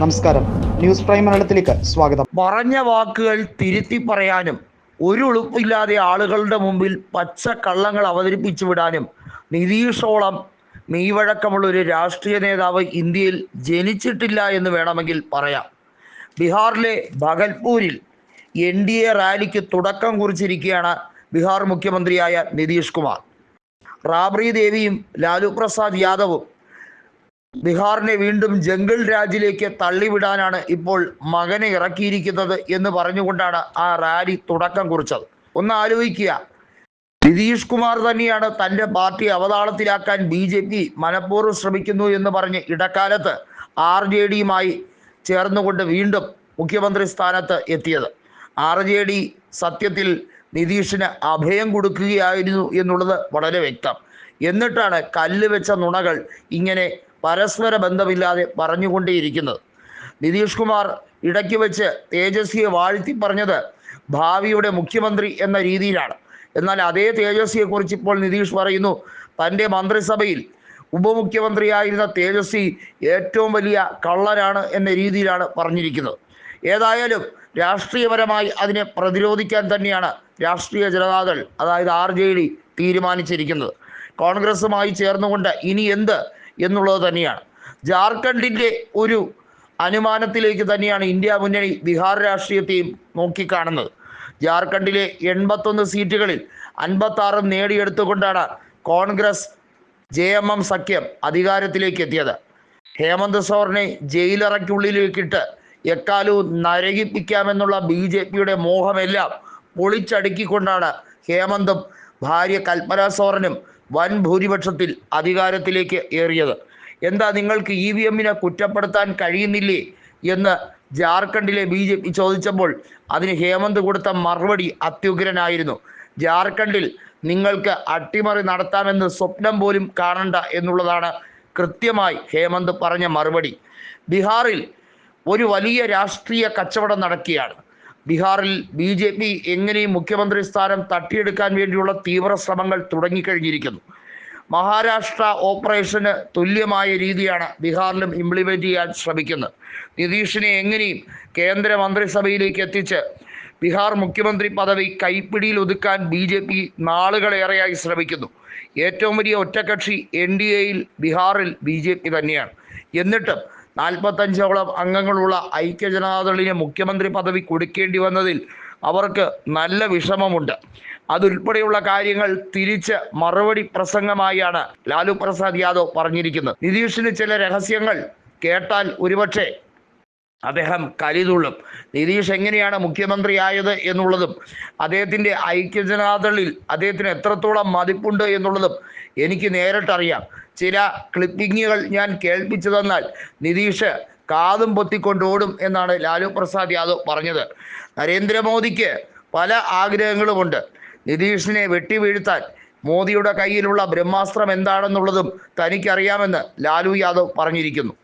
നമസ്കാരം. News prime മലയാളത്തിലേക്ക് സ്വാഗതം. പറഞ്ഞ വാക്കുകൾ തിരുത്തി പറയാനും ഒരു ഉളുപ്പില്ലാതെ ആളുകളുടെ മുമ്പിൽ പച്ച കള്ളങ്ങൾ അവതരിപ്പിച്ചു വിടാനും നിതീഷോളം മെയ്വഴക്കമുള്ള ഒരു രാഷ്ട്രീയ നേതാവ് ഇന്ത്യയിൽ ജനിച്ചിട്ടില്ല എന്ന് വേണമെങ്കിൽ പറയാം. ബീഹാറിലെ ഭഗൽപൂരിൽ എൻ ഡി എ റാലിക്ക് തുടക്കം കുറിച്ചിരിക്കുകയാണ് ബീഹാർ മുഖ്യമന്ത്രിയായ നിതീഷ് കുമാർ. റാബ്രി ദേവിയും ലാലു പ്രസാദ് യാദവും ബീഹാറിനെ വീണ്ടും ജംഗിൾ രാജിലേക്ക് തള്ളിവിടാനാണ് ഇപ്പോൾ മകനെ ഇറക്കിയിരിക്കുന്നത് എന്ന് പറഞ്ഞുകൊണ്ടാണ് ആ റാലി തുടക്കം കുറിച്ചത്. ഒന്ന് ആലോചിക്കുക. നിതീഷ് കുമാർ തന്നെയാണ് തന്റെ പാർട്ടി അവതാളത്തിലാക്കാൻ ബി ജെ പി മനഃപൂർവം ശ്രമിക്കുന്നു എന്ന് പറഞ്ഞ് ഇടക്കാലത്ത് ആർ ജെ ഡിയുമായി ചേർന്നുകൊണ്ട് വീണ്ടും മുഖ്യമന്ത്രി സ്ഥാനത്ത് എത്തിയത്. ആർ ജെ ഡി സത്യത്തിൽ നിതീഷിന് അഭയം കൊടുക്കുകയായിരുന്നു എന്നുള്ളത് വളരെ വ്യക്തം. എന്നിട്ടാണ് കല്ല് വെച്ച നുണകൾ ഇങ്ങനെ പരസ്പര ബന്ധമില്ലാതെ പറഞ്ഞുകൊണ്ടേയിരിക്കുന്നത്. നിതീഷ് കുമാർ ഇടയ്ക്ക് വെച്ച് തേജസ്വിയെ വാഴ്ത്തി പറഞ്ഞത് ഭാവിയുടെ മുഖ്യമന്ത്രി എന്ന രീതിയിലാണ്. എന്നാൽ അതേ തേജസ്വിയെക്കുറിച്ച് ഇപ്പോൾ നിതീഷ് പറയുന്നു തന്റെ മന്ത്രിസഭയിൽ ഉപമുഖ്യമന്ത്രിയായിരുന്ന തേജസ്വി ഏറ്റവും വലിയ കള്ളനാണ് എന്ന രീതിയിലാണ് പറഞ്ഞിരിക്കുന്നത്. ഏതായാലും രാഷ്ട്രീയപരമായി അതിനെ പ്രതിരോധിക്കാൻ തന്നെയാണ് രാഷ്ട്രീയ ജനതാദൾ അതായത് ആർ തീരുമാനിച്ചിരിക്കുന്നത്. കോൺഗ്രസുമായി ചേർന്നുകൊണ്ട് ഇനി എന്ത് എന്നുള്ളത് തന്നെയാണ്. ജാർഖണ്ഡിന്റെ ഒരു അനുമാനത്തിലേക്ക് തന്നെയാണ് ഇന്ത്യ മുന്നണി ബീഹാർ രാഷ്ട്രീയത്തെയും നോക്കിക്കാണുന്നത്. ജാർഖണ്ഡിലെ എൺപത്തൊന്ന് സീറ്റുകളിൽ അൻപത്താറും നേടിയെടുത്തുകൊണ്ടാണ് കോൺഗ്രസ് ജെ എം എം സഖ്യം അധികാരത്തിലേക്ക് എത്തിയത്. ഹേമന്ത് സോറിനെ ജയിലറയ്ക്കുള്ളിലേക്കിട്ട് എക്കാലവും നരകിപ്പിക്കാമെന്നുള്ള ബി ജെ പിയുടെ മോഹമെല്ലാം പൊളിച്ചടുക്കിക്കൊണ്ടാണ് ഹേമന്തും ഭാര്യ കൽപ്പന സോറനും വൻ ഭൂരിപക്ഷത്തിൽ അധികാരത്തിലേക്ക് ഏറിയത്. എന്താ നിങ്ങൾക്ക് ഇ വി എമ്മിനെ കുറ്റപ്പെടുത്താൻ കഴിയുന്നില്ലേ എന്ന് ജാർഖണ്ഡിലെ ബി ജെ പി ചോദിച്ചപ്പോൾ അതിന് ഹേമന്ത് കൊടുത്ത മറുപടി അത്യുഗ്രനായിരുന്നു. ജാർഖണ്ഡിൽ നിങ്ങൾക്ക് അട്ടിമറി നടത്താമെന്ന് സ്വപ്നം പോലും കാണണ്ട എന്നുള്ളതാണ് കൃത്യമായി ഹേമന്ത് പറഞ്ഞ മറുപടി. ബീഹാറിൽ ഒരു വലിയ രാഷ്ട്രീയ കച്ചവടം നടക്കുകയാണ്. ബീഹാറിൽ ബി ജെ പി എങ്ങനെയും മുഖ്യമന്ത്രി സ്ഥാനം തട്ടിയെടുക്കാൻ വേണ്ടിയുള്ള തീവ്ര ശ്രമങ്ങൾ തുടങ്ങിക്കഴിഞ്ഞിരിക്കുന്നു. മഹാരാഷ്ട്ര ഓപ്പറേഷന് തുല്യമായ രീതിയാണ് ബീഹാറിലും ഇംപ്ലിമെന്റ് ചെയ്യാൻ ശ്രമിക്കുന്നത്. നിതീഷിനെ എങ്ങനെയും കേന്ദ്ര മന്ത്രിസഭയിലേക്ക് എത്തിച്ച് ബീഹാർ മുഖ്യമന്ത്രി പദവി കൈപ്പിടിയിൽ ഒതുക്കാൻ ബി ജെ പി നാളുകളേറെയായി ശ്രമിക്കുന്നു. ഏറ്റവും വലിയ ഒറ്റകക്ഷി എൻ ഡി എയിൽ ബീഹാറിൽ ബി ജെ പി തന്നെയാണ്. എന്നിട്ടും നാൽപ്പത്തഞ്ചോളം അംഗങ്ങളുള്ള ഐക്യജനതാദളിന് മുഖ്യമന്ത്രി പദവി കൊടുക്കേണ്ടി വന്നതിൽ അവർക്ക് നല്ല വിഷമമുണ്ട്. അതുൾപ്പെടെയുള്ള കാര്യങ്ങൾ തിരിച്ച് മറുപടി പ്രസംഗമായാണ് ലാലു പ്രസാദ് യാദവ് പറഞ്ഞിരിക്കുന്നത്. നിതീഷിന് ചില രഹസ്യങ്ങൾ കേട്ടാൽ ഒരുപക്ഷെ അദ്ദേഹം കലിതുള്ളും. നിതീഷ് എങ്ങനെയാണ് മുഖ്യമന്ത്രിയായത് എന്നുള്ളതും അദ്ദേഹത്തിന്റെ ഐക്യജനാദളിൽ അദ്ദേഹത്തിന് എത്രത്തോളം മതിപ്പുണ്ട് എന്നുള്ളതും എനിക്ക് നേരിട്ടറിയാം. ചില ക്ലിപ്പിങ്ങുകൾ ഞാൻ കേൾപ്പിച്ചു തന്നാൽ നിതീഷ് കാതും പൊത്തിക്കൊണ്ടോടും എന്നാണ് ലാലു പ്രസാദ് യാദവ് പറഞ്ഞത്. നരേന്ദ്രമോദിക്ക് പല ആഗ്രഹങ്ങളുമുണ്ട്. നിതീഷിനെ വെട്ടിവീഴ്ത്താൻ മോദിയുടെ കയ്യിലുള്ള ബ്രഹ്മാസ്ത്രം എന്താണെന്നുള്ളതും തനിക്കറിയാമെന്ന് ലാലു യാദവ് പറഞ്ഞിരിക്കുന്നു.